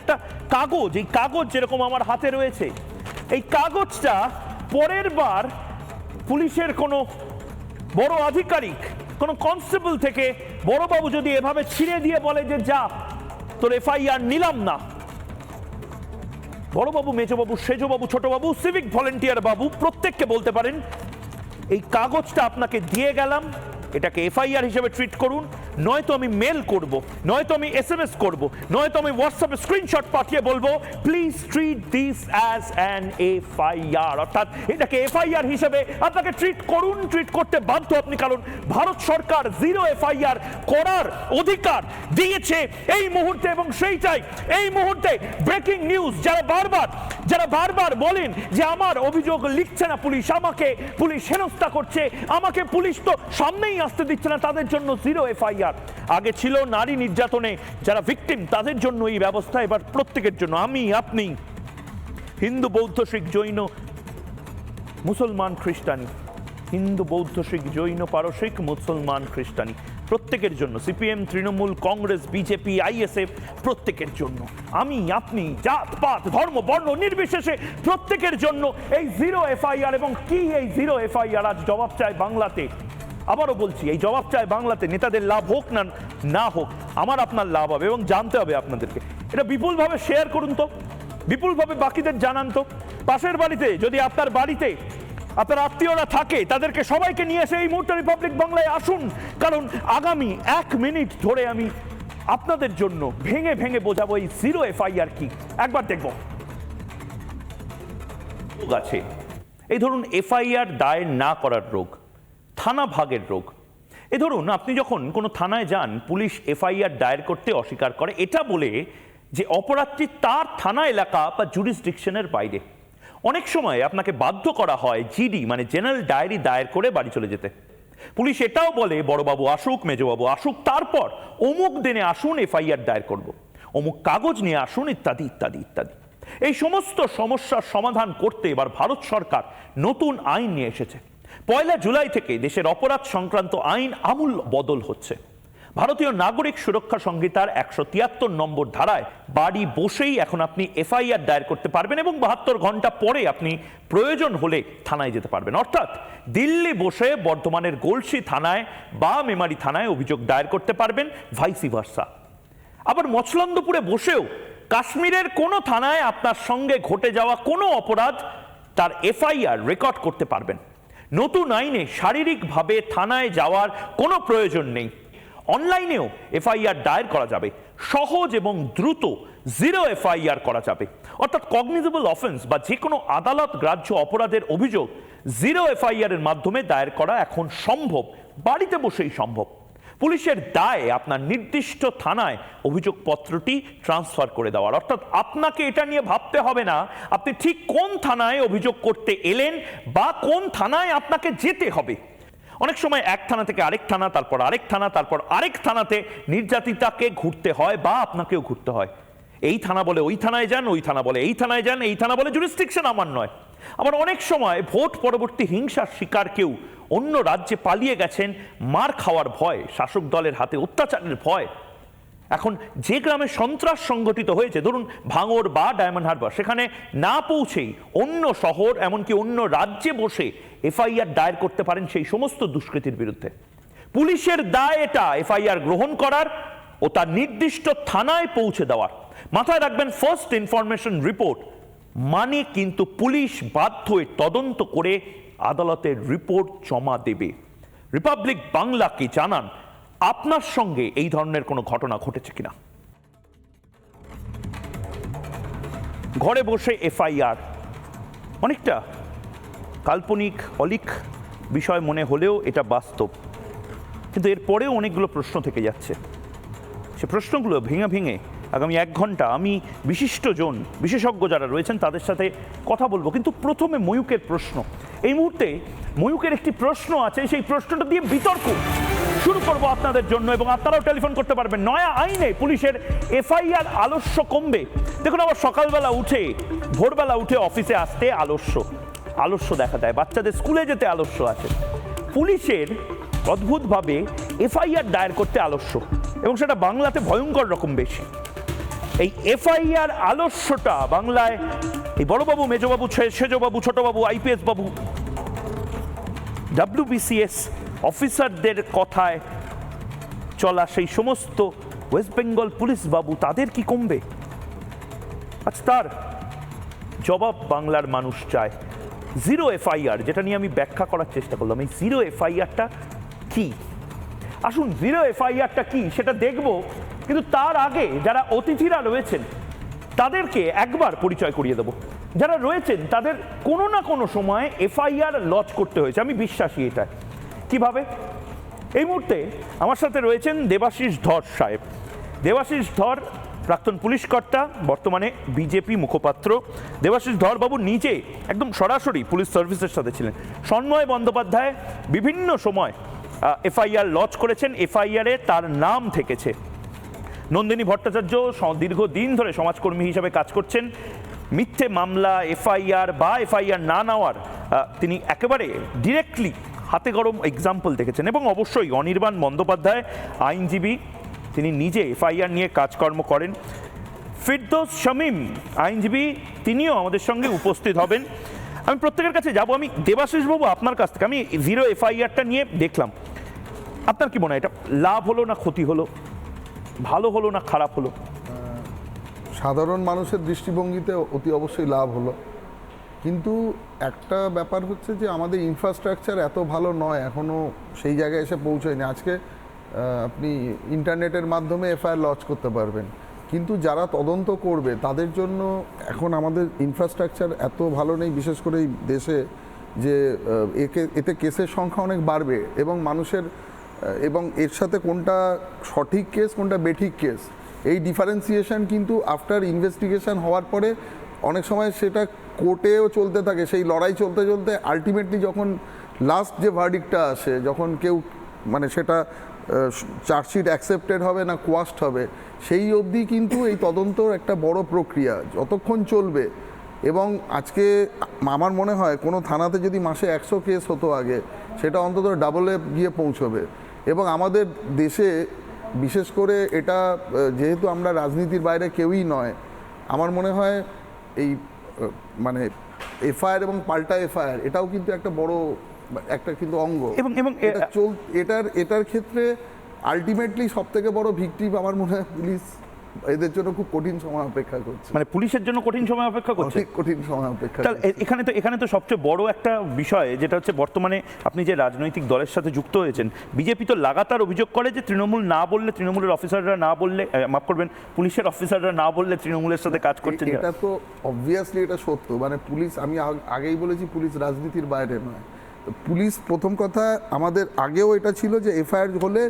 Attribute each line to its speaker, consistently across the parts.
Speaker 1: একটা কাগজ, এই কাগজ যেরকম আমার হাতে রয়েছে, এই কাগজটা পরের বার পুলিশের কোনো বড় আধিকারিক, কোনো কনস্টেবল থেকে বড়বাবু যদি এভাবে ছিঁড়ে দিয়ে বলে যে, যা, তোর এফআইআর নিলাম না। বড়বাবু, মেজবাবু, সেজবাবু, ছোটবাবু, সিভিক ভলেন্টিয়ার বাবু প্রত্যেককে বলতে পারেন, এই কাগজটা আপনাকে দিয়ে গেলাম, এটাকে এফআইআর হিসেবে ট্রিট করুন নয়তো আমি মেল করব, নয়তো আমি এস এম এস করব, নয়তো আমি হোয়াটসঅ্যাপে স্ক্রিনশট পাঠিয়ে বলব please treat this as an FIR অর্থাৎ এটাকে এফআইআর হিসেবে আপনাকে ট্রিট করুন ট্রিট করতে বাধ্য আপনি, কারণ ভারত সরকার জিরো এফআইআর করার অধিকার দিয়েছে এই মুহূর্তে এবং সেইটাই, এই মুহূর্তে ব্রেকিং নিউজ যারা বারবার যারা বারবার বলেন যে আমার অভিযোগ লিখছে না পুলিশ, আমাকে পুলিশ হেনস্থা করছে, আমাকে পুলিশ তো সামনেই আসতে দিচ্ছে না, তাদের জন্য জিরো এফআইআর আগে ছিল নারী নির্যাতনে যারা ভিকটিম তাদের জন্য এই ব্যবস্থা এবার প্রত্যেকের জন্য। আমি, আপনি, হিন্দু, বৌদ্ধ, শিখ, জৈন, মুসলমান, খ্রিস্টানি। হিন্দু, বৌদ্ধ, শিখ, জৈন পারসিক মুসলমান, খ্রিস্টানি। প্রত্যেকের জন্য, CPM, Trinamool, Congress, BJP, ISF, প্রত্যেকের জন্য। আমি, আপনি, জাত, পাত, ধর্ম, বর্ণ, নির্বিশেষে প্রত্যেকের জন্য এই জিরো এফআইআর এবং কি এই জিরো এফআইআর আজ জবাব চায় বাংলাতে? আবারও বলছি, এই জবাব চায় বাংলাতে, নেতাদের লাভ হোক না না হোক, আমার আপনার লাভ হবে এবং জানতে হবে আপনাদেরকে। এটা বিপুলভাবে শেয়ার করুন তো, বিপুলভাবে বাকিদের জানান তো। পাশের বাড়িতে, যদি আপনার বাড়িতে আপনার আত্মীয়রা থাকে, তাদেরকে সবাইকে নিয়ে এসে এই মুহূর্তে রিপাবলিক বাংলায় আসুন। কারণ আগামী এক মিনিট ধরে আমি আপনাদের জন্য ভেঙে ভেঙে বোঝাবো এই জিরো এফআইআর কি। একবার দেখব। আছে। এই ধরুন এফআইআর দায়ের না করার রোগ। থানা ভাগের রোগ। এ ধরুন, আপনি যখন কোনো থানায় যান, পুলিশ এফআইআর দায়ের করতে অস্বীকার করে, এটা বলে যে অপরাধটি তার থানা এলাকা বা জুরিসডিকশনের বাইরে। অনেক সময় আপনাকে বাধ্য করা হয় জিডি মানে জেনারেল ডায়েরি দায়ের করে বাড়ি চলে যেতে। পুলিশ এটাও বলে, বড়বাবু আসুক, মেজবাবু আসুক, তারপর অমুক দিনে আসুন, এফআইআর দায়ের করব। অমুক কাগজ নিয়ে আসুন, ইত্যাদি ইত্যাদি ইত্যাদি। এই সমস্ত সমস্যার সমাধান করতে এবার ভারত সরকার নতুন আইন নিয়ে এসেছে। পয়লা জুলাই থেকে দেশের অপরাধ সংক্রান্ত আইন আমূল বদল হচ্ছে। ভারতীয় নাগরিক সুরক্ষা সংহিতার একশো তিয়াত্তর নম্বর ধারায় বাড়ি বসেই এখন আপনি এফআইআর দায়ের করতে পারবেন এবং বাহাত্তর ঘণ্টা পরে আপনি প্রয়োজন হলে থানায় যেতে পারবেন। অর্থাৎ দিল্লি বসে বর্ধমানের গোলসি থানায় বা মেমারি থানায় অভিযোগ দায়ের করতে পারবেন, ভাইসি ভার্সা। আবার মছলন্দপুরে বসেও কাশ্মীরের কোনো থানায় আপনার সঙ্গে ঘটে যাওয়া কোনো অপরাধ তার এফআইআর রেকর্ড করতে পারবেন। নতুন আইনে শারীরিকভাবে থানায় যাওয়ার কোনো প্রয়োজন নেই। অনলাইনেও এফআইআর দায়ের করা যাবে। সহজ এবং দ্রুত জিরো এফআইআর করা যাবে। অর্থাৎ কগনিজেবল অফেন্স বা যে কোনো আদালত গ্রাহ্য অপরাধের অভিযোগ জিরো এফআইআর এর মাধ্যমে দায়ের করা এখন সম্ভব। বাড়িতে বসেই সম্ভব। পুলিশের দায় আপনার নির্দিষ্ট থানায় অভিযোগপত্রটি ট্রান্সফার করে দেওয়ার। অর্থাৎ আপনাকে এটা নিয়ে ভাবতে হবে না, আপনি ঠিক কোন থানায় অভিযোগ করতে এলেন বা কোন থানায় আপনাকে যেতে হবে। অনেক সময় এক থানা থেকে আরেক থানা, তারপর আরেক থানা, তারপর আরেক থানাতে নির্যাতিতাকে ঘুরতে হয় বা আপনাকেও ঘুরতে হয়। এই থানা বলে ওই থানায় যান, ওই থানা বলে এই থানায় যান, এই থানা বলে জুরিস্ট্রিকশন আমার নয়। আবার অনেক সময় ভোট পরবর্তী হিংসার শিকার কেউ অন্য রাজ্যে পালিয়ে গেছেন, মার খাওয়ার ভয়, শাসক দলের হাতে অত্যাচারের ভয়। এখন যে গ্রামে সন্ত্রাস সংগঠিত হয়েছে, ধরুন ভাঙর বা ডায়মন্ড হারবার, সেখানে না পৌঁছেই অন্য শহর, এমনকি অন্য রাজ্যে বসে এফআইআর দায়ের করতে পারেন সেই সমস্ত দুষ্কৃতির বিরুদ্ধে। পুলিশের দায় এটা, এফআইআর গ্রহণ করার ও তার নির্দিষ্ট থানায় পৌঁছে দেওয়ার। মাথায় রাখবেন ফার্স্ট ইনফরমেশন রিপোর্ট মানে কিন্তু পুলিশ বাধ্য তদন্ত করে আদালতের রিপোর্ট জমা দেবে। রিপাবলিক বাংলাকে জানান? আপনার সঙ্গে এই ধরনের কোনো ঘটনা ঘটেছে কিনা? ঘরে বসে এফআইআর। অনেকটা কাল্পনিক, অলিক বিষয় মনে হলেও এটা বাস্তব। কিন্তু এরপরেও অনেকগুলো প্রশ্ন থেকে যাচ্ছে। সে প্রশ্নগুলো ভেঙে ভেঙে আগামী এক ঘণ্টা আমি বিশিষ্টজন বিশেষজ্ঞ যারা রয়েছেন তাদের সাথে কথা বলব। কিন্তু প্রথমে ময়ূকের প্রশ্ন। এই মুহূর্তে ময়ূকের একটি প্রশ্ন আছে, সেই প্রশ্নটা দিয়ে বিতর্ক শুরু করব আপনাদের জন্য এবং আপনারাও টেলিফোন করতে পারবেন। নয়া আইনে পুলিশের এফআইআর আলস্য কমবে। দেখুন, আবার সকালবেলা উঠে, ভোরবেলা উঠে অফিসে আসতে আলস্য। আলস্য দেখা দেয় বাচ্চাদের স্কুলে যেতে আলস্য আছে পুলিশের অদ্ভুতভাবে এফআইআর দায়ের করতে আলস্য। এবং সেটা বাংলাতে ভয়ঙ্কর রকম বেশি। এই এফআইআর আলস্যটা বাংলায়। এই বড়বাবু, মেজবাবু সেজবাবু, ছোটবাবু আইপিএস বাবু ডাব্লিউবিসিএস অফিসারদের কথায় চলা সেই সমস্ত ওয়েস্ট বেঙ্গল পুলিশ বাবু, তাদের কি কমবে? আজ তার জবাব বাংলার মানুষ চায়। জিরো এফআইআর, যেটা নিয়ে আমি ব্যাখ্যা করার চেষ্টা করলাম, এই জিরো এফআইআরটা কি? আসুন, জিরো এফআইআরটা কি? সেটা দেখব। কিন্তু তার আগে যারা অতিথিরা রয়েছেন, তাদেরকে একবার পরিচয় করিয়ে দেব। যারা রয়েছেন, তাদের কোনো না কোনো সময় এফআইআর লজ করতে হয়েছে। আমি বিশ্বাসী এটা কীভাবে? এই মুহূর্তে আমার সাথে রয়েছেন দেবাশিস ধর সাহেব। দেবাশিস ধর প্রাক্তন পুলিশ কর্তা, বর্তমানে বিজেপি মুখপাত্র। দেবাশিস ধরবাবু নিজে একদম সরাসরি পুলিশ সার্ভিসের সাথে ছিলেন। সন্ময় বন্দ্যোপাধ্যায় বিভিন্ন সময় এফআইআর লজ করেছেন। এফআইআরে তার নাম থেকেছে। নন্দিনী ভট্টাচার্য দীর্ঘদিন ধরে সমাজকর্মী হিসাবে কাজ করছেন। মিথ্যে মামলা, এফআইআর বা এফআইআর না নেওয়ার তিনি একেবারে ডিরেক্টলি হাতে গরম এক্সাম্পল দেখেছেন এবং অবশ্যই অনির্বাণ বন্দ্যোপাধ্যায়, আইনজীবী, তিনি নিজে এফআইআর নিয়ে কাজকর্ম করেন। ফিরদোস শামীম, আইনজীবী, তিনিও আমাদের সঙ্গে উপস্থিত হবেন। আমি প্রত্যেকের কাছে যাব, আমি দেবাশিস বাবু আপনার কাছ থেকে, আমি জিরো এফআইআরটা নিয়ে দেখলাম। আপনার কি মনে হয় এটা লাভ হলো না ক্ষতি হলো? ভালো হলো না খারাপ হলো?
Speaker 2: সাধারণ মানুষের দৃষ্টিভঙ্গিতে অতি অবশ্যই লাভ হলো। কিন্তু একটা ব্যাপার হচ্ছে যে আমাদের ইনফ্রাস্ট্রাকচার এত ভালো নয় এখনও সেই জায়গায় এসে পৌঁছয়নি। আজকে আপনি ইন্টারনেটের মাধ্যমে এফআইআর লঞ্চ করতে পারবেন। কিন্তু যারা তদন্ত করবে, তাদের জন্য এখন আমাদের ইনফ্রাস্ট্রাকচার এত ভালো নেই, বিশেষ করে এই দেশে যে একে, এতে কেসের সংখ্যা অনেক বাড়বে এবং মানুষের এবং এর সাথে কোনটা সঠিক কেস কোনটা বেঠিক কেস এই ডিফারেন্সিয়েশন কিন্তু আফটার ইনভেস্টিগেশন হওয়ার পরে অনেক সময় সেটা কোর্টেও চলতে থাকে, সেই লড়াই চলতে চলতে আলটিমেটলি যখন লাস্ট যে ভার্ডিকটা আসে, যখন কেউ মানে সেটা চার্জশিট অ্যাকসেপ্টেড হবে না কোয়াস্ট হবে, সেই অবধি কিন্তু এই তদন্তর একটা বড় প্রক্রিয়া, যতক্ষণ চলবে। এবং আজকে আমার মনে হয় কোনো থানাতে যদি মাসে একশো কেস হতো আগে, সেটা অন্তত ডাবলে গিয়ে পৌঁছবে। এবং আমাদের দেশে বিশেষ করে এটা যেহেতু আমরা রাজনীতির বাইরে কেউই নয় আমার মনে হয় এই মানে এফআইআর এবং পাল্টা এফআইআর এটাও কিন্তু একটা বড় একটা কিন্তু অঙ্গ।
Speaker 1: এবং- এবং
Speaker 2: এটা চল এটার এটার ক্ষেত্রে আলটিমেটলি সব থেকে বড় ভিক্টিম আমার মনে হয় পুলিশ। এদের জন্য খুব কঠিন সময় অপেক্ষা করছে।
Speaker 1: মানে পুলিশের জন্য কঠিন সময় অপেক্ষা করছে?
Speaker 2: অনেক কঠিন সময় অপেক্ষা
Speaker 1: তাহলে এখানে তো এখানে তো সবচেয়ে বড় একটা বিষয় যেটা হচ্ছে বর্তমানে আপনি যে রাজনৈতিক দলের সাথে যুক্ত হয়েছেন বিজেপি তো লাগাতার অভিযোগ করে যে তৃণমূল না বললে তৃণমূলের অফিসাররা না বললে মাফ করবেন পুলিশের অফিসাররা না বললে তৃণমূলের সাথে কাজ করছে
Speaker 2: এটা তো অবভিয়াসলি এটা সত্য। মানে পুলিশ আমি আগেই বলেছি পুলিশ রাজনীতির বাইরে নয়। তো পুলিশ প্রথম কথা আমাদের আগেও এটা ছিল যে এফআইআর হলে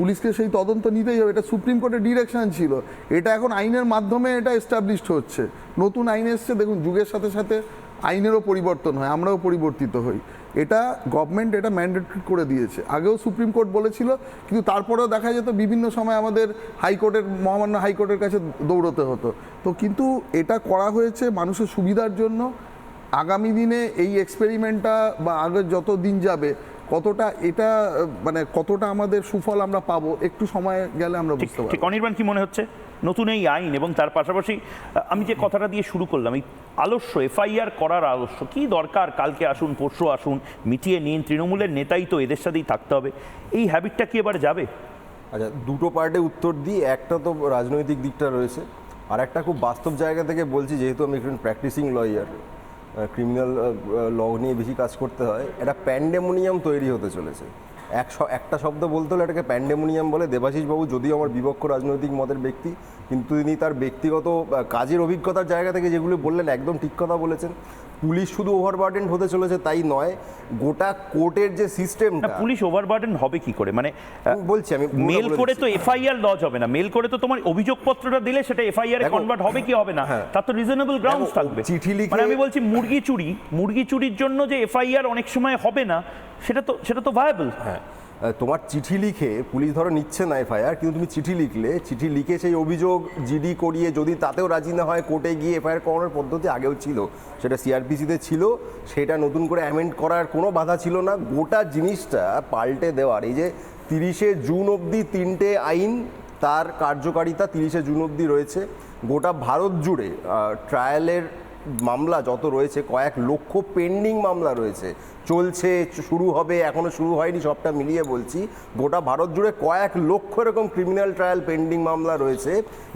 Speaker 2: পুলিশকে সেই তদন্ত নিতেই হবে। এটা সুপ্রিম কোর্টের ডিরেকশন ছিল। এটা এখন আইনের মাধ্যমে এটা এস্টাবলিশড হচ্ছে। নতুন আইন এসছে, দেখুন, যুগের সাথে সাথে আইনেরও পরিবর্তন হয়, আমরাও পরিবর্তিত হই। এটা গভর্নমেন্ট এটা ম্যান্ডেটরি করে দিয়েছে। আগেও সুপ্রিম কোর্ট বলেছিল, কিন্তু তারপরেও দেখা যেত বিভিন্ন সময় আমাদের হাইকোর্টের, মহামান্য হাইকোর্টের কাছে দৌড়তে হতো। তো কিন্তু এটা করা হয়েছে মানুষের সুবিধার জন্য। আগামী দিনে এই এক্সপেরিমেন্টটা বা আগে যত দিন যাবে কতটা এটা মানে কতটা আমাদের সুফল আমরা পাবো একটু সময় গেলে আমরা বুঝতে
Speaker 1: ঠিক
Speaker 2: পারব।
Speaker 1: অনির্বাণ কি মনে হচ্ছে? নতুন এই আইন এবং তার পাশাপাশি আমি যে কথাটা দিয়ে শুরু করলাম এই আলস্য এফআইআর করার আলস্য কি দরকার? কালকে আসুন পরশু আসুন মিটিয়ে নিন তৃণমূলের নেতাই তো এদের সাথেই থাকতে হবে। এই হ্যাবিটটা কি এবার যাবে?
Speaker 3: আচ্ছা দুটো পার্টে উত্তর দিই একটা তো রাজনৈতিক দিকটা রয়েছে আর একটা খুব বাস্তব জায়গা থেকে বলছি যেহেতু আমি একজন প্র্যাকটিসিং লয়ার ক্রিমিনাল ল নিয়ে বেশি কাজ করতে হয় একটা প্যান্ডেমোনিয়াম তৈরি হতে চলেছে। এক একটা শব্দ বলতে হলে এটাকে প্যান্ডেমোনিয়াম বলে। দেবাশিস বাবু যদিও আমার বিপক্ষ রাজনৈতিক মতের ব্যক্তি কিন্তু তিনি তার ব্যক্তিগত কাজের অভিজ্ঞতার জায়গা থেকে যেগুলো বললেন একদম ঠিক কথা বলেছেন। পুলিশ শুধু ওভারবার্ডেন্ট হতে চলেছে তাই নয় গোটা কোর্টের যে
Speaker 1: না
Speaker 3: সিস্টেমটা
Speaker 1: পুলিশ ওভারবার্ডেন হবে কি করে? মানে
Speaker 3: বলছি, আমি
Speaker 1: মেল করে। তো এফআইআর লজ হবে না। মেল করে তো তোমার অভিযোগপত্রটা দিলে সেটা এফআইআর এ কনভার্ট হবে কি হবে না?
Speaker 3: হ্যাঁ।
Speaker 1: তার তো রিজনেবল গ্রাউন্ডস থাকবে।
Speaker 3: চিঠি লিখে-
Speaker 1: মানে আমি বলছি মুরগি চুরি মুরগি চুরির জন্য যে এফআইআর অনেক সময় হবে না সেটা তো সেটা তো ভায়াবল
Speaker 3: হ্যাঁ। তোমার চিঠি লিখে পুলিশ ধরো নিচ্ছে না এফআইআর, কিন্তু তুমি চিঠি লিখলে, চিঠি লিখে সেই অভিযোগ জিডি করিয়ে যদি তাতেও রাজি না হয় কোর্টে গিয়ে এফআইআর করানোর পদ্ধতি আগেও ছিল, সেটা সিআরপিসিতে ছিল, সেটা নতুন করে অ্যামেন্ড করার কোনো বাধা ছিল না। গোটা জিনিসটা পাল্টে দেওয়ার, এই যে তিরিশে জুন অবধি তিনটে আইন, তার কার্যকারিতা তিরিশে জুন অবধি রয়েছে। গোটা ভারত জুড়ে ট্রায়ালের মামলা যত রয়েছে, কয়েক লক্ষ পেন্ডিং মামলা রয়েছে। চলছে, শুরু হবে, এখনও শুরু হয়নি, সবটা মিলিয়ে বলছি। গোটা ভারত জুড়ে কয়েক লক্ষ এরকম ক্রিমিনাল ট্রায়াল পেন্ডিং মামলা রয়েছে,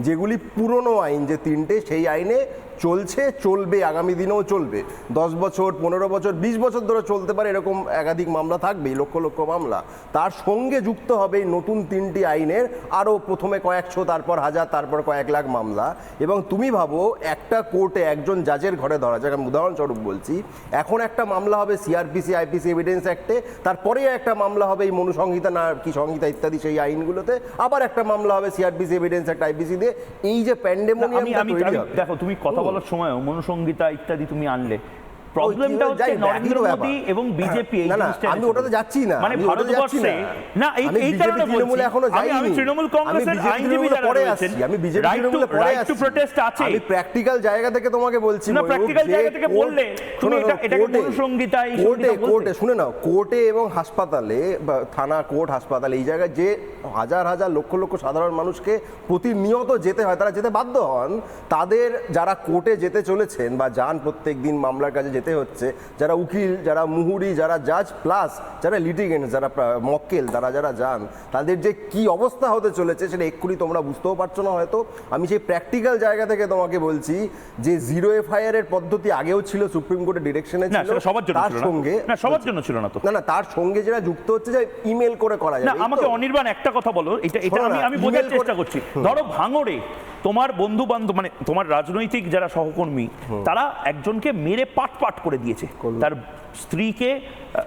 Speaker 3: যেগুলি পুরনো আইন যে তিনটে, সেই আইনে চলছে, চলবে, আগামী দিনেও চলবে। দশ বছর, পনেরো বছর, বিশ বছর ধরে চলতে পারে এরকম একাধিক মামলা থাকবেই, লক্ষ লক্ষ মামলা। তার সঙ্গে যুক্ত হবে এই নতুন তিনটি আইনের আরও প্রথমে কয়েকশো, তারপর হাজার, তারপর কয়েক লাখ মামলা। এবং তুমি ভাবো, একটা কোর্টে একজন জাজের ঘরে ধরা যাক, আমি উদাহরণস্বরূপ বলছি, এখন একটা মামলা হবে সিআরপিসি আইপিসি আইপিসি এভিডেন্স অ্যাক্টে তারপরে একটা মামলা হবে এই মনুসংহিতা না কি সংহিতা ইত্যাদি সেই আইনগুলোতে আবার একটা মামলা হবে সিআরপিসি এভিডেন্স অ্যাক্ট আইপিসি দিয়ে এই যে হবে।
Speaker 1: দেখো তুমি কথা বলার সময় মনুসংহিতা ইত্যাদি তুমি আনলে। প্রবলেমটা হচ্ছে নরেন্দ্র। মোদী এবং বিজেপি এই
Speaker 3: না, না,
Speaker 1: জিনিসটা
Speaker 3: আমি ওটাতে যাচ্ছি না,
Speaker 1: মানে ভারতবর্ষে
Speaker 3: না।
Speaker 1: এই এই কারণে বলছি।
Speaker 3: এখনও
Speaker 1: আমি আমি তৃণমূল কংগ্রেসের আইনজীবী যারা রয়েছেন
Speaker 3: আসছি, আমি বিজেপি তৃণমূলে পরে
Speaker 1: রাইট টু প্রোটেস্ট আছে।
Speaker 3: আমি প্র্যাকটিক্যাল জায়গা থেকে তোমাকে বলছি
Speaker 1: না,
Speaker 3: যে
Speaker 1: জায়গা থেকে বললে তুমি এটা- এটাকে এই
Speaker 3: কোর্টে কোর্টে শুনে নাও কোর্টে এবং হাসপাতালে থানা কোর্ট হাসপাতাল এই জায়গায় যে হাজার হাজার লক্ষ লক্ষ সাধারণ মানুষকে প্রতিনিয়ত যেতে হয় তারা যেতে বাধ্য হন তাদের যারা কোর্টে যেতে চলেছেন বা যান প্রত্যেক দিন মামলার কাছে যেতে হচ্ছে যারা উকিল যারা মুহুরি যারা জাজ প্লাস যারা লিটিগেন্ট যারা মক্কেল তারা যারা যান তাদের যে কি অবস্থা হতে চলেছে সেটা এক্ষুনি তোমরা বুঝতেও পারছ না হয়তো। আমি সেই প্র্যাকটিক্যাল জায়গা থেকে তোমাকে বলছি যে জিরো এফআইআর এর পদ্ধতি আগেও ছিল সুপ্রিম কোর্টের ডিরেকশনে ছিল
Speaker 1: সবার জন্য
Speaker 3: তার সঙ্গে
Speaker 1: না সবার জন্য ছিল না তো।
Speaker 3: না না তার সঙ্গে যেটা যুক্ত হচ্ছে যে ইমেল করে করা যায়
Speaker 1: না আমাকে অনির্বাণ একটা কথা বলো এটা এটা আমি আমি বোঝার চেষ্টা করছি। ধরো ভাঙড়ে তোমার বন্ধু বান্ধব মানে তোমার রাজনৈতিক যারা সহকর্মী তারা একজনকে মেরে পাট পাট করে দিয়েছে। তার স্ত্রীকে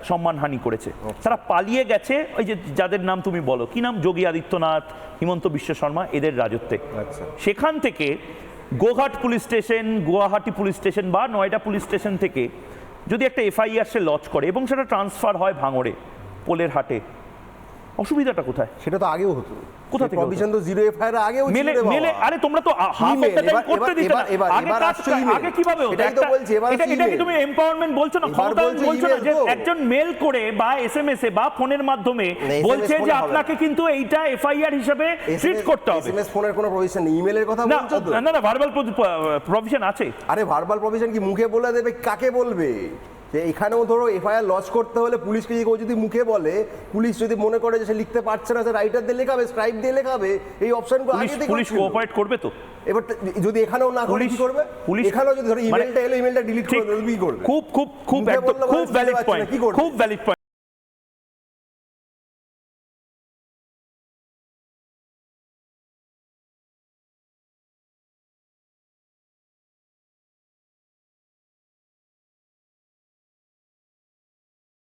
Speaker 1: সম্মানহানি করেছে। তারা পালিয়ে গেছে ওই যে যাদের নাম তুমি বলো। কি নাম? যোগী আদিত্যনাথ হিমন্ত বিশ্ব শর্মা এদের রাজত্বে।
Speaker 3: আচ্ছা।
Speaker 1: সেখান থেকে Goghat police station Guwahati police station বা নয়ডা পুলিশ স্টেশন থেকে যদি একটা এফআইআর সে লজ করে এবং সেটা ট্রান্সফার হয় ভাঙড়ে পোলের হাটে অসুবিধাটা কোথায়?
Speaker 3: সেটা তো আগেও হতো।
Speaker 1: কোথা থেকে
Speaker 3: প্রভিশন তো জিরো এফআইআর
Speaker 1: মেলে মেলে আরে তোমরা তো হাফ অফ দ্য টাইম করতে দিতে না। আগে কাজ আগে কীভাবে হতো?
Speaker 3: সেটাই তো বলছি, এবার
Speaker 1: এটা এটা কি তুমি এমপাওয়ারমেন্ট বলছো না ক্ষমতায়ন
Speaker 3: বলছে
Speaker 1: না যে একজন মেল করে বা এসএমএস এ বা ফোনের মাধ্যমে বলছে যে আপনাকে কিন্তু এইটা এফআইআর হিসেবে ট্রিট করতে হবে।
Speaker 3: এসএমএস ফোনের কোনো প্রভিশন নেই। ইমেলের কথা
Speaker 1: না
Speaker 3: বলছো তো?
Speaker 1: না না ভার্বাল প্রভিশন আছে।
Speaker 3: আরে ভার্বাল প্রভিশন কি মুখে বলে দেবে? কাকে বলবে? যে এখানেও ধরো এফআইআর লজ করতে হলে পুলিশকে যদি কেউ যদি মুখে বলে পুলিশ যদি মনে করে যে সে লিখতে পারছে না সে রাইটার দিয়ে লেখাবে স্ক্রাইব দিয়ে লেখাবে এই অপশনগুলো আগে থেকে
Speaker 1: পুলিশ কোঅপারেট করবে তো?
Speaker 3: এবার যদি এখানেও না করে কি করবে?
Speaker 1: পুলিশ
Speaker 3: এখানেও যদি ধরো
Speaker 1: মানে-
Speaker 3: ইমেলটা এলো ইমেলটা ডিলিট করে দেবে কি করবে?
Speaker 1: খুব খুব খুব খুব ভ্যালিড পয়েন্ট খুব ভ্যালিড